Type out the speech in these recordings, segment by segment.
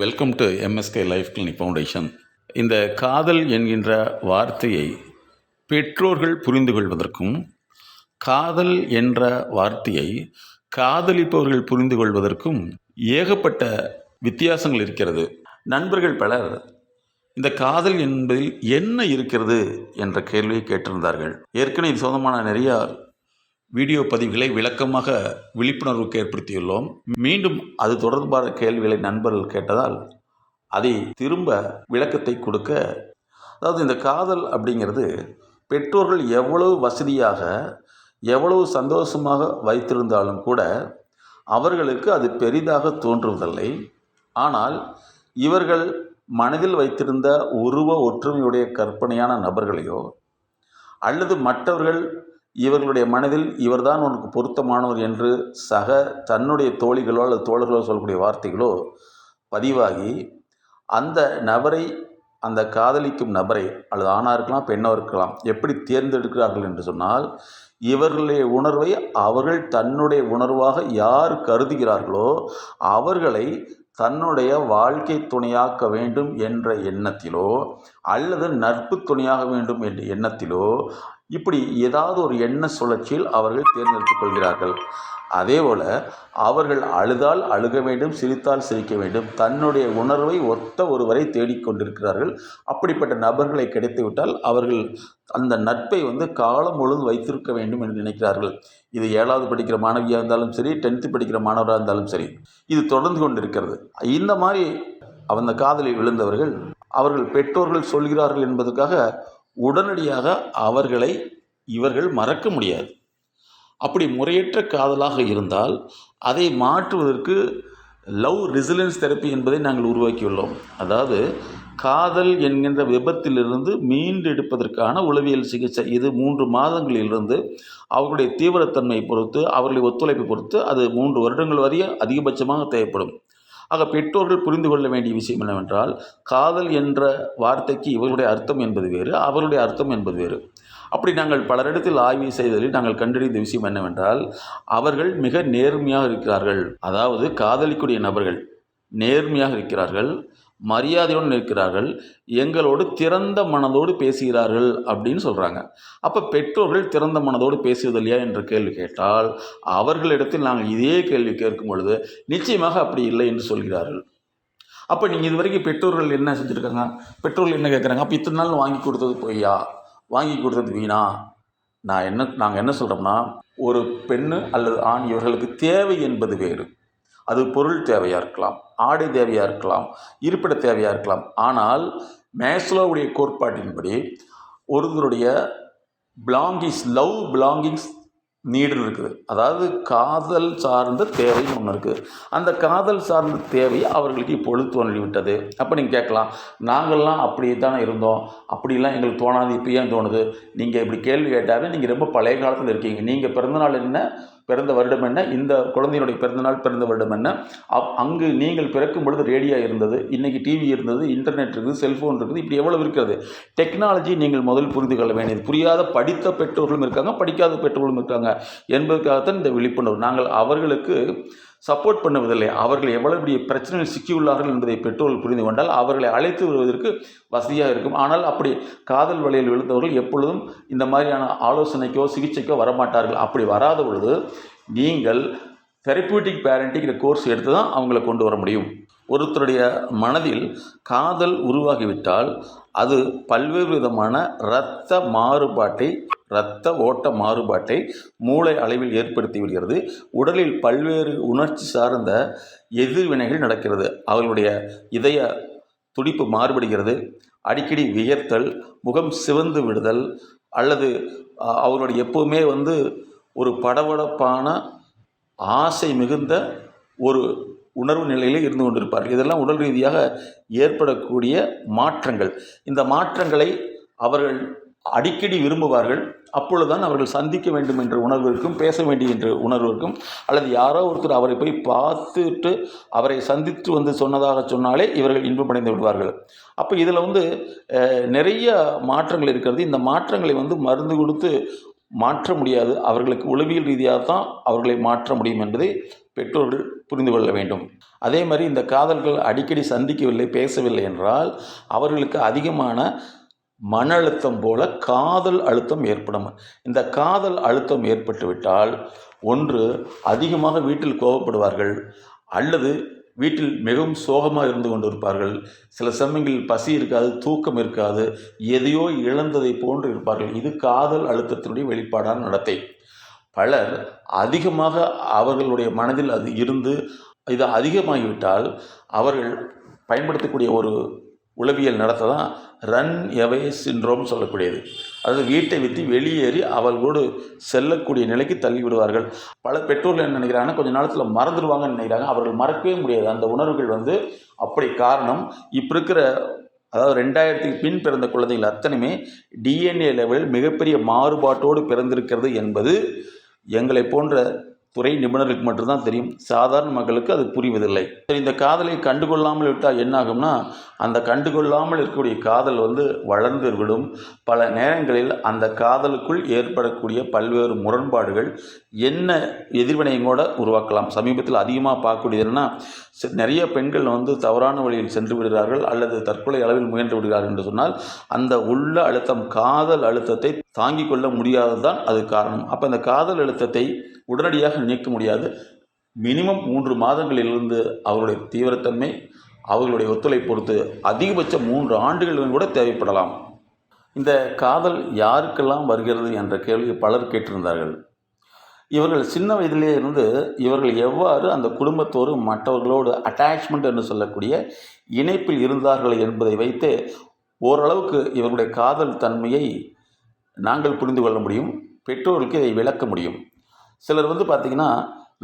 Welcome to MSK life clinic foundation இந்த காதல் என்கின்ற வார்த்தையை பெற்றோர்கள் புரிந்து கொள்வதற்கும் காதல் என்ற வார்த்தையை காதலிப்பவர்கள் புரிந்து கொள்வதற்கும் ஏகப்பட்ட வித்தியாசங்கள் இருக்கிறது. நண்பர்கள் பலர் இந்த காதல் என்பதில் என்ன இருக்கிறது என்ற கேள்வியை கேட்டிருந்தார்கள். ஏற்கனவே இது சொந்தமான நிறையா வீடியோ பதிவுகளை விளக்கமாக விழிப்புணர்வுக்கு ஏற்படுத்தியுள்ளோம். மீண்டும் அது தொடர்பான கேள்விகளை நண்பர்கள் கேட்டதால் அதை திரும்ப விளக்கத்தை கொடுக்க அதாவது இந்த காதல் அப்படிங்கிறது பெற்றோர்கள் எவ்வளவு வசதியாக எவ்வளவு சந்தோஷமாக வைத்திருந்தாலும் கூட அவர்களுக்கு அது பெரிதாக தோன்றுவதில்லை. ஆனால் இவர்கள் மனதில் வைத்திருந்த உருவ ஒற்றுமையுடைய கற்பனையான நபர்களையோ அல்லது மற்றவர்கள் இவர்களுடைய மனதில் இவர்தான் உனக்கு பொருத்தமானவர் என்று சக தன்னுடைய தோழிகளோ அல்லது தோழர்களோ சொல்லக்கூடிய வார்த்தைகளோ பதிவாகி அந்த நபரை அந்த காதலிக்கும் நபரை அல்லது ஆணாக இருக்கலாம் பெண்ணாக இருக்கலாம் எப்படி தேர்ந்தெடுக்கிறார்கள் என்று சொன்னால் இவர்களுடைய உணர்வை அவர்கள் தன்னுடைய உணர்வாக யார் கருதுகிறார்களோ அவர்களை தன்னுடைய வாழ்க்கை துணையாக்க வேண்டும் என்ற எண்ணத்திலோ அல்லது நட்பு துணையாக வேண்டும் என்ற எண்ணத்திலோ இப்படி ஏதாவது ஒரு எண்ண சுழற்சியில் அவர்கள் தேர்ந்தெடுத்துக் கொள்கிறார்கள். அதேபோல் அவர்கள் அழுதால் அழுக வேண்டும் சிரித்தால் சிரிக்க வேண்டும். தன்னுடைய உணர்வை ஒத்த ஒருவரை தேடிக்கொண்டிருக்கிறார்கள் அப்படிப்பட்ட நபர்களை கிடைத்துவிட்டால் அவர்கள் அந்த நட்பை வந்து காலம் முழுது வைத்திருக்க வேண்டும் என்று நினைக்கிறார்கள். இது ஏழாவது படிக்கிற மாணவியாக இருந்தாலும் சரி டென்த்து படிக்கிற மாணவராக இருந்தாலும் சரி இது தொடர்ந்து கொண்டிருக்கிறது. இந்த மாதிரி அந்த காதலில் விழுந்தவர்கள் அவர்கள் பெற்றோர்கள் சொல்கிறார்கள் என்பதற்காக உடனடியாக அவர்களை இவர்கள் மறக்க முடியாது. அப்படி முறையற்ற காதலாக இருந்தால் அதை மாற்றுவதற்கு லவ் ரெசிலன்ஸ் தெரப்பி என்பதை நாங்கள் உருவாக்கியுள்ளோம். அதாவது காதல் என்கின்ற விபத்திலிருந்து மீண்டெடுப்பதற்கான உளவியல் சிகிச்சை இது மூன்று மாதங்களிலிருந்து அவர்களுடைய தீவிரத்தன்மையை பொறுத்து அவர்களுடைய ஒத்துழைப்பை பொறுத்து அது மூன்று வருடங்கள் வரைய அதிகபட்சமாக தேவைப்படும். ஆக பெற்றோர்கள் புரிந்து கொள்ள வேண்டிய விஷயம் என்னவென்றால் காதல் என்ற வார்த்தைக்கு இவர்களுடைய அர்த்தம் என்பது வேறு அவருடைய அர்த்தம் என்பது வேறு. அப்படி நாங்கள் பலரிடத்தில் ஆய்வு செய்ததில் நாங்கள் கண்டறிந்த விஷயம் என்னவென்றால் அவர்கள் மிக நேர்மையாக இருக்கிறார்கள். அதாவது காதலிக்கூடிய நபர்கள் நேர்மையாக இருக்கிறார்கள். மரியாதையோடு நிற்கிறார்கள் எங்களோடு திறந்த மனதோடு பேசுகிறார்கள் அப்படின்னு சொல்கிறாங்க அப்போ பெற்றோர்கள் திறந்த மனதோடு பேசுவதில்லையா என்ற கேள்வி கேட்டால் அவர்களிடத்தில் நாங்கள் இதே கேள்வி கேட்கும் பொழுது நிச்சயமாக அப்படி இல்லை என்று சொல்கிறார்கள். அப்போ நீங்கள் இது வரைக்கும் பெற்றோர்கள் என்ன செஞ்சுருக்காங்க? பெற்றோர்கள் என்ன கேட்குறாங்க? அப்போ இத்தனை நாள் வாங்கி கொடுத்தது பொய்யா? வாங்கி கொடுத்தது வீணா? நான் என்ன நாங்கள் என்ன சொல்கிறோம்னா ஒரு பெண்ணு அல்லது ஆண் இவர்களுக்கு தேவை என்பது வேறு. அது பொருள் தேவையாக இருக்கலாம் ஆடை தேவையாக இருக்கலாம் இருப்பிட தேவையாக இருக்கலாம். ஆனால் மேஸ்லோவுடைய கோட்பாட்டின்படி ஒருவருடைய பிலாங்கிங்ஸ் லவ் பிலாங்கிங்ஸ் நீடுன்னு இருக்குது. அதாவது காதல் சார்ந்த தேவைன்னு ஒன்று இருக்குது அந்த காதல் சார்ந்த தேவை அவர்களுக்கு இப்பொழுது தோன்றிவிட்டது. அப்போ நீங்கள் கேட்கலாம் நாங்கள்லாம் அப்படி தானே இருந்தோம். அப்படிலாம் எங்களுக்கு தோணாது. இப்போ ஏன் தோணுது? நீங்கள் இப்படி கேள்வி கேட்டாவே நீங்கள் ரொம்ப பழைய காலத்தில் இருக்கீங்க. நீங்கள் பிறந்தநாள் என்ன? பிறந்த வருடம் என்ன? இந்த குழந்தையினுடைய பிறந்தநாள் பிறந்த வருடம் என்ன? அப் அங்கு நீங்கள் பிறக்கும் பொழுது ரேடியோ இருந்தது இன்றைக்கி டிவி இருந்தது இன்டர்நெட் இருக்குது செல்ஃபோன் இருக்குது இப்படி எவ்வளோ இருக்கிறது? டெக்னாலஜி நீங்கள் முதல் புரிந்து கொள்ள வேண்டியது. புரியாத படித்த பெற்றோர்களும் இருக்காங்க படிக்காத பெற்றோர்களும் இருக்காங்க. என்பதற்காகத்தான் இந்த விழிப்புணர்வு. நாங்கள் அவர்களுக்கு சப்போர்ட் பண்ணுவதில்லை. அவர்கள் எவ்வளவு பெரிய பிரச்சனையில் சிக்கியுள்ளார்கள் என்பதை பெற்றோர்கள் புரிந்து கொண்டால் அவர்களை அழைத்து வருவதற்கு வசதியாக இருக்கும். ஆனால் அப்படி காதல் வழியில் விழுந்தவர்கள் எப்பொழுதும் இந்த மாதிரியான ஆலோசனைக்கோ சிகிச்சைக்கோ வரமாட்டார்கள். அப்படி வராத பொழுது நீங்கள் தெரப்பியூட்டிக் பேரண்டிங்கிற கோர்ஸ் எடுத்து தான் அவங்களை கொண்டு வர முடியும். ஒருத்தருடைய மனதில் காதல் உருவாகிவிட்டால் அது பல்வேறு விதமான இரத்த மாறுபாட்டை இரத்த ஓட்ட மாறுபாட்டை மூளை அளவில் ஏற்படுத்தி விடுகிறது. உடலில் பல்வேறு உணர்ச்சி சார்ந்த எதிர்வினைகள் நடக்கிறது. அவர்களுடைய இதய துடிப்பு மாறுபடுகிறது. அடிக்கடி வியர்த்தல் முகம் சிவந்து விடுதல் அல்லது அவர்களுடைய எப்போவுமே வந்து ஒரு படபடப்பான ஆசை மிகுந்த ஒரு உணர்வு நிலையில் இருந்து கொண்டிருப்பார்கள். இதெல்லாம் உடல் ரீதியாக ஏற்படக்கூடிய மாற்றங்கள். இந்த மாற்றங்களை அவர்கள் அடிக்கடி விரும்புவார்கள். அப்பொழுதுதான் அவர்கள் சந்திக்க வேண்டும் என்ற உணர்விற்கும் பேச வேண்டிய என்ற உணர்விற்கும் அல்லது யாரோ ஒருத்தர் அவரை போய் பார்த்துட்டு அவரை சந்தித்து வந்து சொன்னதாக சொன்னாலே இவர்கள் இன்பமடைந்து விடுவார்கள். அப்போ இதில் வந்து நிறைய மாற்றங்கள் இருக்கிறது. இந்த மாற்றங்களை வந்து மருந்து கொடுத்து மாற்ற முடியாது. அவர்களுக்கு உளவியல் ரீதியாக தான் அவர்களை மாற்ற முடியும் என்பதை பெற்றோர்கள் புரிந்து கொள்ள வேண்டும். அதே மாதிரி இந்த காதல்கள் அடிக்கடி சந்திக்கவில்லை பேசவில்லை என்றால் அவர்களுக்கு அதிகமான மன அழுத்தம் போல காதல் அழுத்தம் ஏற்படும். இந்த காதல் அழுத்தம் ஏற்பட்டுவிட்டால் ஒன்று அதிகமாக வீட்டில் கோபப்படுவார்கள். அல்லது வீட்டில் மிகவும் சோகமாக இருந்து கொண்டிருப்பார்கள். சில சமயங்களில் பசி இருக்காது தூக்கம் இருக்காது எதையோ இழந்ததை போன்று இருப்பார்கள். இது காதல் அழுத்தத்தினுடைய வெளிப்பாடான நடத்தை. பலர் அதிகமாக அவர்களுடைய மனதில் அது இருந்து இது அதிகமாகிவிட்டால் அவர்கள் பயன்படுத்தக்கூடிய ஒரு உளவியல் நடத்த தான் ரன் எவே சின்ரோம் சொல்லக்கூடியது. அதாவது வீட்டை விற்று வெளியேறி அவர்களோடு செல்லக்கூடிய நிலைக்கு தள்ளி விடுவார்கள் பல பெற்றோர்கள் என்ன நினைக்கிறாங்கன்னா கொஞ்ச நேரத்தில் மறந்துடுவாங்கன்னு நினைக்கிறாங்க. அவர்கள் மறக்கவே முடியாது. அந்த உணர்வுகள் வந்து அப்படி காரணம். இப்போ இருக்கிற அதாவது ரெண்டாயிரத்துக்கு பின் பிறந்த குழந்தைகள் அத்தனையுமே டிஎன்ஏ லெவலில் மிகப்பெரிய மாறுபாட்டோடு பிறந்திருக்கிறது என்பது எங்களை போன்ற துறை நிபுணருக்கு மட்டும்தான் தெரியும். சாதாரண மக்களுக்கு அது புரிவதில்லை. சரி, இந்த காதலை கண்டுகொள்ளாமல் விட்டால் என்ன ஆகும்னா அந்த கண்டுகொள்ளாமல் இருக்கக்கூடிய காதல் வந்து வளர்ந்து விடும் பல நேரங்களில் அந்த காதலுக்குள் ஏற்படக்கூடிய பல்வேறு முரண்பாடுகள் என்ன எதிர்வினையும் கூட உருவாக்கலாம். சமீபத்தில் அதிகமாக பார்க்கக்கூடியதுன்னா நிறைய பெண்கள் வந்து தவறான வழியில் சென்று விடுகிறார்கள் அல்லது தற்கொலை அளவில் முயன்று விடுகிறார்கள் என்று சொன்னால் அந்த உள்ள அழுத்தம் காதல் அழுத்தத்தை தாங்கிக் கொள்ள முடியாதது தான் அது காரணம். அப்போ இந்த காதல் அழுத்தத்தை உடனடியாக நீக்க முடியாது. மினிமம் மூன்று மாதங்களிலிருந்து அவருடைய தீவிரத்தன்மை அவர்களுடைய ஒத்துழைப்பு பொறுத்து அதிகபட்சம் மூன்று ஆண்டுகள் கூட தேவைப்படலாம். இந்த காதல் யாருக்கெல்லாம் வருகிறது என்ற கேள்வி பலர் கேட்டிருந்தார்கள். இவர்கள் சின்ன வயதிலே இருந்து இவர்கள் எவ்வாறு அந்த குடும்பத்தோடு மற்றவர்களோடு அட்டாச்மெண்ட் என்று சொல்லக்கூடிய இணைப்பில் இருந்தார்கள் என்பதை வைத்து ஓரளவுக்கு இவர்களுடைய காதல் தன்மையை நாங்கள் புரிந்து கொள்ள முடியும் பெற்றோருக்கு இதை விளக்க முடியும். சிலர் வந்து பார்த்திங்கன்னா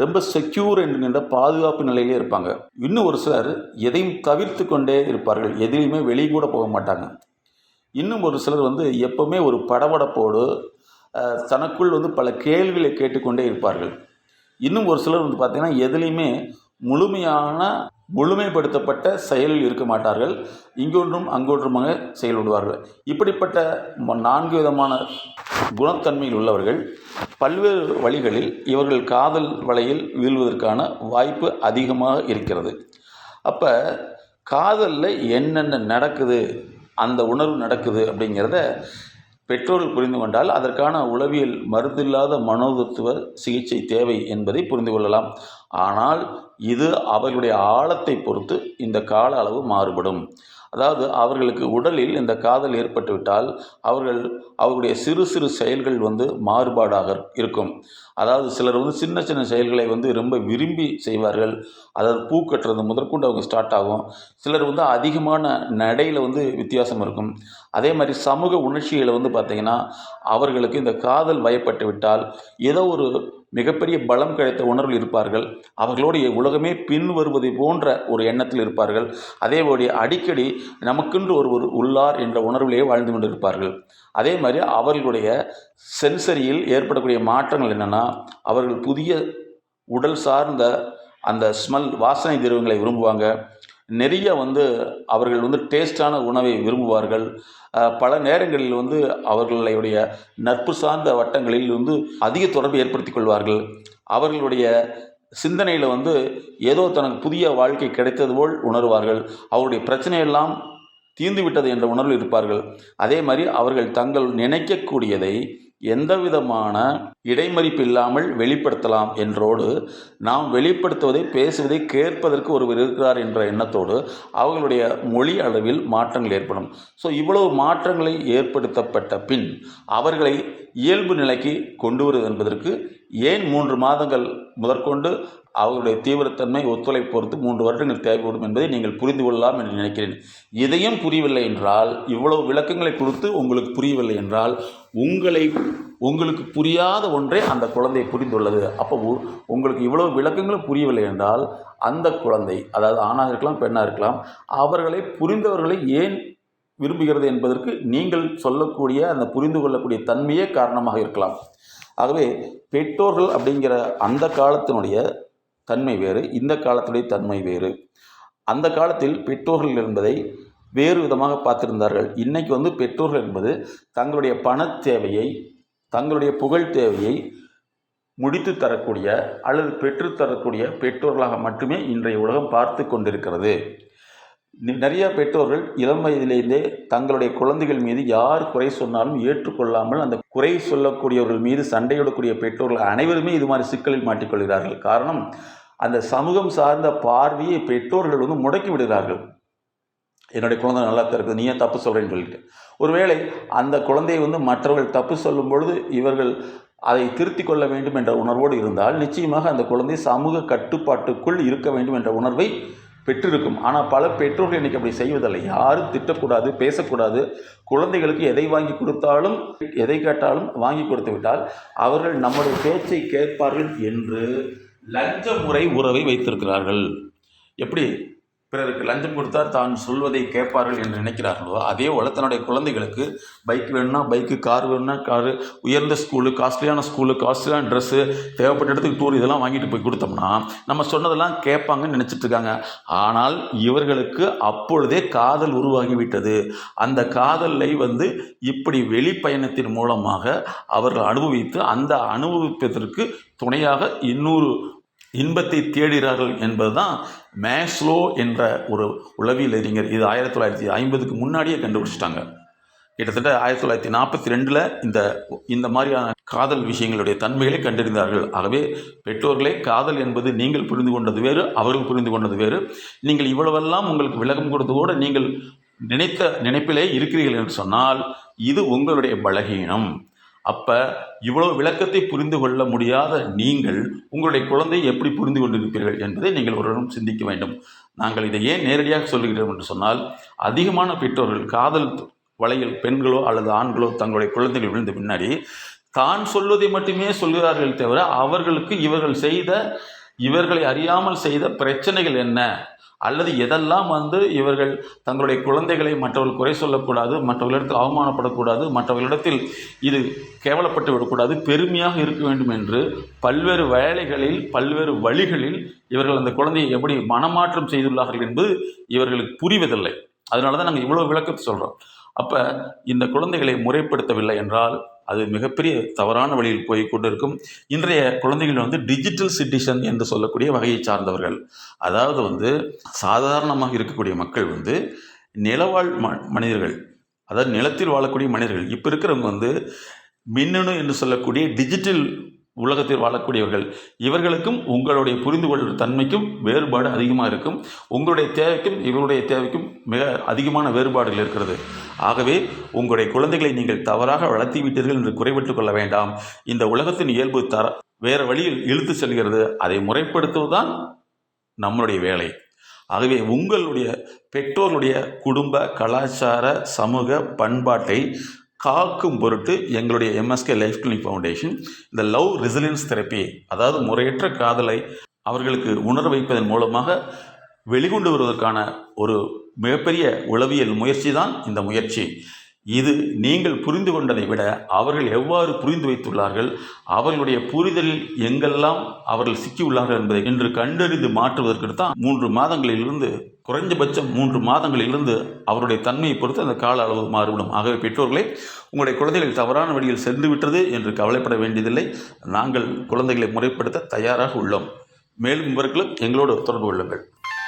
ரொம்ப செக்யூர் என்கின்ற பாதுகாப்பு நிலையிலே இருப்பாங்க. இன்னும் ஒரு சிலர் எதையும் தவிர்த்து கொண்டே இருப்பார்கள். எதிலையுமே வெளியே கூட போக மாட்டாங்க. இன்னும் ஒரு சிலர் வந்து எப்பவுமே ஒரு படபடப்போடு தனக்குள் வந்து பல கேள்விகளை கேட்டுக்கொண்டே இருப்பார்கள். இன்னும் ஒரு சிலர் வந்து பார்த்திங்கன்னா எதுலேயுமே முழுமையான முழுமைப்படுத்தப்பட்ட செயலில் இருக்க மாட்டார்கள். இங்கொன்றும் அங்கொன்றுமாக செயல்படுவார்கள். இப்படிப்பட்ட நான்கு விதமான குணத்தன்மையில் உள்ளவர்கள் பல்வேறு வழிகளில் இவர்கள் காதல் வலையில் வீழ்வதற்கான வாய்ப்பு அதிகமாக இருக்கிறது. அப்போ காதலில் என்னென்ன நடக்குது அந்த உணர்வு நடக்குது அப்படிங்கிறத பெற்றோர்கள் புரிந்து கொண்டால் அதற்கான உளவியல் மருந்தில்லாத மனோதத்துவ சிகிச்சை தேவை என்பதை புரிந்து கொள்ளலாம். ஆனால் இது அவர்களுடைய ஆழத்தை பொறுத்து இந்த கால அளவு மாறுபடும். அதாவது அவர்களுக்கு உடலில் இந்த காதல் ஏற்பட்டுவிட்டால் அவர்கள் அவர்களுடைய சிறு சிறு செயல்கள் வந்து மாறுபாடாக இருக்கும். அதாவது சிலர் வந்து சின்ன சின்ன செயல்களை வந்து ரொம்ப விரும்பி செய்வார்கள். அதாவது பூ கட்டுறது முதற்கொண்டு அவங்க ஸ்டார்ட் ஆகும். சிலர் வந்து அதிகமான நடையில் வந்து வித்தியாசம் இருக்கும். அதே மாதிரி சமூக உணர்ச்சிகளை வந்து பார்த்திங்கன்னா அவர்களுக்கு இந்த காதல் வயப்பட்டு விட்டால் ஏதோ ஒரு மிகப்பெரிய பலம் கிடைத்த உணர்வில் இருப்பார்கள். அவர்களுடைய உலகமே பின் வருவதை போன்ற ஒரு எண்ணத்தில் இருப்பார்கள். அதேபோல அடிக்கடி நமக்கென்று ஒருவர் உள்ளார் என்ற உணர்விலேயே வாழ்ந்து கொண்டிருப்பார்கள். அதே மாதிரி அவர்களுடைய சென்சரியில் ஏற்படக்கூடிய மாற்றங்கள் என்னென்னா அவர்கள் புதிய உடல் சார்ந்த அந்த ஸ்மெல் வாசனை திரவங்களை விரும்புவாங்க. நிறைய வந்து அவர்கள் வந்து டேஸ்டான உணவை விரும்புவார்கள். பல நேரங்களில் வந்து அவர்களுடைய நட்பு சார்ந்த வட்டங்களில் வந்து அதிக தொடர்பு ஏற்படுத்திக் கொள்வார்கள். அவர்களுடைய சிந்தனையில் வந்து ஏதோ தனக்கு புதிய வாழ்க்கை கிடைத்தது போல் உணர்வார்கள். அவருடைய பிரச்சனையெல்லாம் தீர்ந்துவிட்டது என்ற உணர்வில் இருப்பார்கள். அதே மாதிரி அவர்கள் தங்கள் நினைக்கக்கூடியதை எந்தவிதமான இடைமறிப்பு இல்லாமல் வெளிப்படுத்தலாம் என்றோடு நாம் வெளிப்படுத்துவதை பேசுவதை கேட்பதற்கு ஒருவர் இருக்கிறார் என்ற எண்ணத்தோடு அவர்களுடைய மொழி அளவில் மாற்றங்கள் ஏற்படும். ஸோ இவ்வளவு மாற்றங்களை ஏற்படுத்தப்பட்ட பின் அவர்களை இயல்பு நிலைக்கு கொண்டு வருவது என்பதற்கு ஏன் மூன்று மாதங்கள் முதற்கொண்டு அவர்களுடைய தீவிரத்தன்மை ஒத்துழைப்பு பொறுத்து மூன்று வருடங்கள் தேவைப்படும் என்பதை நீங்கள் புரிந்து கொள்ளலாம் என்று நினைக்கிறேன். இதையும் புரியவில்லை என்றால் இவ்வளவு விளக்கங்களை கொடுத்து உங்களுக்கு புரியவில்லை என்றால் உங்களை உங்களுக்கு புரியாத ஒன்றே அந்த குழந்தை புரிந்துள்ளது. அப்போ உங்களுக்கு இவ்வளவு விளக்கங்களும் புரியவில்லை என்றால் அந்த குழந்தை அதாவது ஆணாக இருக்கலாம் பெண்ணாக இருக்கலாம் அவர்களை புரிந்தவர்களை ஏன் விரும்புகிறது என்பதற்கு நீங்கள் சொல்லக்கூடிய அந்த புரிந்து கொள்ளக்கூடிய தன்மையே காரணமாக இருக்கலாம். ஆகவே பெற்றோர்கள் அப்படிங்கிற அந்த காலத்தினுடைய தன்மை வேறு இந்த காலத்துடைய தன்மை வேறு. அந்த காலத்தில் பெற்றோர்கள் என்பதை வேறு விதமாக பார்த்திருந்தார்கள். இன்றைக்கு வந்து பெற்றோர்கள் என்பது தங்களுடைய பண தேவையை தங்களுடைய புகழ் தேவையை முடித்து தரக்கூடிய அல்லது பெற்றுத்தரக்கூடிய பெற்றோர்களாக மட்டுமே இன்றைய உலகம் பார்த்து கொண்டிருக்கிறது. நிறைய பெற்றோர்கள் இளம் வயதிலேருந்தே தங்களுடைய குழந்தைகள் மீது யார் குறை சொன்னாலும் ஏற்றுக்கொள்ளாமல் அந்த குறை சொல்லக்கூடியவர்கள் மீது சண்டையிடக்கூடிய பெற்றோர்கள் அனைவருமே இது மாதிரி சிக்கலில் மாட்டிக்கொள்கிறார்கள். காரணம் அந்த சமூகம் சார்ந்த பார்வையை பெற்றோர்கள் வந்து முடக்கி விடுகிறார்கள். என்னுடைய குழந்தை நல்லா தான் இருக்குது நீ ஏன் தப்பு சொல்கிறேன்னு சொல்லிட்டு. ஒருவேளை அந்த குழந்தையை வந்து மற்றவர்கள் தப்பு சொல்லும் பொழுது இவர்கள் அதை திருத்தி கொள்ள வேண்டும் என்ற உணர்வோடு இருந்தால் நிச்சயமாக அந்த குழந்தை சமூக கட்டுப்பாட்டுக்குள் இருக்க வேண்டும் என்ற உணர்வை பெற்றிருக்கும். ஆனால் பல பெற்றோர்கள் இன்றைக்கி அப்படி செய்வதில்லை. யாரும் திட்டக்கூடாது பேசக்கூடாது. குழந்தைகளுக்கு எதை வாங்கி கொடுத்தாலும் எதை கேட்டாலும் வாங்கி கொடுத்து விட்டால் அவர்கள் நம்முடைய பேச்சை கேட்பார்கள் என்று லஞ்ச முறை உறவை வைத்திருக்கிறார்கள். எப்படி? பிறருக்கு லஞ்சம் கொடுத்தால் தான் சொல்வதை கேட்பார்கள் என்று நினைக்கிறார்களோ அதே போல தன்னுடைய குழந்தைகளுக்கு பைக் வேணும்னா பைக்கு கார் வேணும்னா காரு உயர்ந்த ஸ்கூலு காஸ்ட்லியான ஸ்கூலு காஸ்ட்லியான ட்ரெஸ்ஸு தேவைப்பட்ட இடத்துக்கு டூர் இதெல்லாம் வாங்கிட்டு போய் கொடுத்தோம்னா நம்ம சொன்னதெல்லாம் கேட்பாங்கன்னு நினச்சிட்டு இருக்காங்க. ஆனால் இவர்களுக்கு அப்பொழுதே காதல் உருவாகிவிட்டது அந்த காதலை வந்து இப்படி வெளிப்பயணத்தின் மூலமாக அவர்கள் அனுபவித்து அந்த அனுபவிப்பதற்கு துணையாக இன்னொரு இன்பத்தை தேடுகிறார்கள் என்பதுதான் மேஸ்லோ என்ற ஒரு உளவியல் அறிஞர். இது ஆயிரத்தி தொள்ளாயிரத்தி ஐம்பதுக்கு முன்னாடியே கண்டுபிடிச்சிட்டாங்க. கிட்டத்தட்ட ஆயிரத்தி தொள்ளாயிரத்தி நாற்பத்தி ரெண்டில் இந்த இந்த மாதிரியான காதல் விஷயங்களுடைய தன்மைகளை கண்டறிந்தார்கள். ஆகவே பெற்றோர்களே காதல் என்பது நீங்கள் புரிந்து கொண்டது வேறு அவர்கள் புரிந்து கொண்டது வேறு. நீங்கள் இவ்வளவெல்லாம் உங்களுக்கு விளக்கம் கொடுத்ததோடு நீங்கள் நினைத்த நினைப்பிலே இருக்கிறீர்கள் என்று சொன்னால் இது உங்களுடைய பலகீனம். அப்போ இவ்வளோ விளக்கத்தை புரிந்து கொள்ள முடியாத நீங்கள் உங்களுடைய குழந்தையை எப்படி புரிந்து கொண்டிருப்பீர்கள் என்பதை நீங்கள் ஒருவரும் சிந்திக்க வேண்டும். நாங்கள் இதை ஏன் நேரடியாக சொல்லுகிறோம் என்று சொன்னால் அதிகமான பெற்றோர்கள் காதல் வலையில் பெண்களோ அல்லது ஆண்களோ தங்களுடைய குழந்தைகள் விழுந்த பின்னாடி தான் சொல்வதை மட்டுமே சொல்கிறார்கள் தவிர அவர்களுக்கு இவர்கள் செய்த இவர்களை அறியாமல் செய்த பிரச்சனைகள் என்ன? அல்லது எதெல்லாம் வந்து இவர்கள் தங்களுடைய குழந்தைகளை மற்றவர்கள் குறை சொல்லக்கூடாது மற்றவர்களிடத்தில் அவமானப்படக்கூடாது மற்றவர்களிடத்தில் இது கேவலப்பட்டு விடக்கூடாது பெருமையாக இருக்க வேண்டும் என்று பல்வேறு வேலைகளில் பல்வேறு வழிகளில் இவர்கள் அந்த குழந்தையை எப்படி மனமாற்றம் செய்துள்ளார்கள் என்பது இவர்களுக்கு புரிவதில்லை. அதனால தான் நாங்கள் இவ்வளோ விளக்கத்தை சொல்கிறோம் அப்போ இந்த குழந்தைகளை முறைப்படுத்தவில்லை என்றால் அது மிகப்பெரிய தவறான வழியில் போய் கொண்டிருக்கும். இன்றைய குழந்தைகள் வந்து டிஜிட்டல் சிட்டிசன் என்று சொல்லக்கூடிய வகையை சார்ந்தவர்கள். அதாவது வந்து சாதாரணமாக இருக்கக்கூடிய மக்கள் வந்து நிலவாழ் ம மனிதர்கள். அதாவது நிலத்தில் வாழக்கூடிய மனிதர்கள். இப்போ இருக்கிறவங்க வந்து மின்னணு என்று சொல்லக்கூடிய டிஜிட்டல் உலகத்தில் வாழக்கூடியவர்கள். இவர்களுக்கும் உங்களுடைய புரிந்து கொள்ளும் தன்மைக்கும் வேறுபாடு அதிகமாக இருக்கும். உங்களுடைய தேவைக்கும் இவருடைய தேவைக்கும் மிக அதிகமான வேறுபாடுகள் இருக்கிறது. ஆகவே உங்களுடைய குழந்தைகளை நீங்கள் தவறாக வளர்த்தி விட்டீர்கள் என்று குறைபட்டுக் கொள்ள வேண்டாம். இந்த உலகத்தின் இயல்பு தர வேறு வழியில் இழுத்து செல்கிறது. அதை முறைப்படுத்துவதுதான் நம்மளுடைய வேலை. ஆகவே உங்களுடைய பெற்றோருடைய குடும்ப கலாச்சார சமூக பண்பாட்டை காக்கும் பொருட்டு எங்களுடைய எம்எஸ்கே லைஃப் கிளினிக் ஃபவுண்டேஷன் இந்த லவ் ரெசிலியன்ஸ் தெரப்பி அதாவது முறையற்ற காதலை அவர்களுக்கு உணர வைப்பதன் மூலமாக வெளிக்கொண்டு வருவதற்கான ஒரு மிகப்பெரிய உளவியல் முயற்சி தான் இந்த முயற்சி. இது நீங்கள் புரிந்து கொண்டதை விட அவர்கள் எவ்வாறு புரிந்து வைத்துள்ளார்கள் அவர்களுடைய புரிதலில் எங்கெல்லாம் அவர்கள் சிக்கியுள்ளார்கள் என்பதை இன்று கண்டறிந்து மாற்றுவதற்கு தான் மூன்று மாதங்களிலிருந்து குறைஞ்சபட்சம் மூன்று மாதங்களிலிருந்து அவருடைய தன்மையை பொறுத்து அந்த கால அளவு மாறுபடும் ஆகவே பெற்றோர்களே உங்களுடைய குழந்தைகள் தவறான வழியில் சென்று விட்டது என்று கவலைப்பட வேண்டியதில்லை. நாங்கள் குழந்தைகளை முறைப்படுத்த தயாராக உள்ளோம். மேலும் இவர்களும் எங்களோடு தொடர்பு கொள்ளுங்கள்.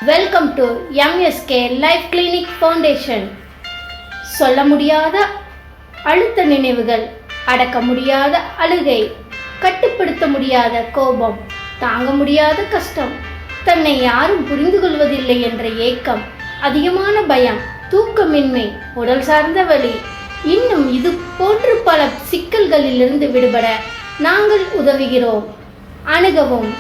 Welcome to MSK life clinic foundation சொல்ல முடியாத அழுத்த நினைவுகள் அடக்க முடியாத அழுகை கட்டுப்படுத்த முடியாத கோபம் தாங்க முடியாத கஷ்டம் தன்னை யாரும் புரிந்து கொள்வதில்லை என்ற ஏக்கம் அதிகமான பயம் தூக்கமின்மை உடல் சார்ந்த வழி இன்னும் இது போன்று பல சிக்கல்களிலிருந்து விடுபட நாங்கள் உதவுகிறோம். அணுகவும்.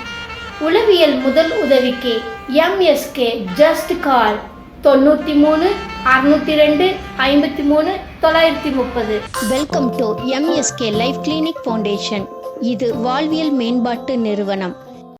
உளவியல் முதல் உதவிக்கு எம்எஸ்கே ஜஸ்ட் கால் தொண்ணூற்றி மூணு அறுநூத்தி ரெண்டு ஐம்பத்தி மூணு தொள்ளாயிரத்தி முப்பது. Welcome to MSK life clinic foundation இது வாழ்வியல் மேம்பாட்டு நிறுவனம்.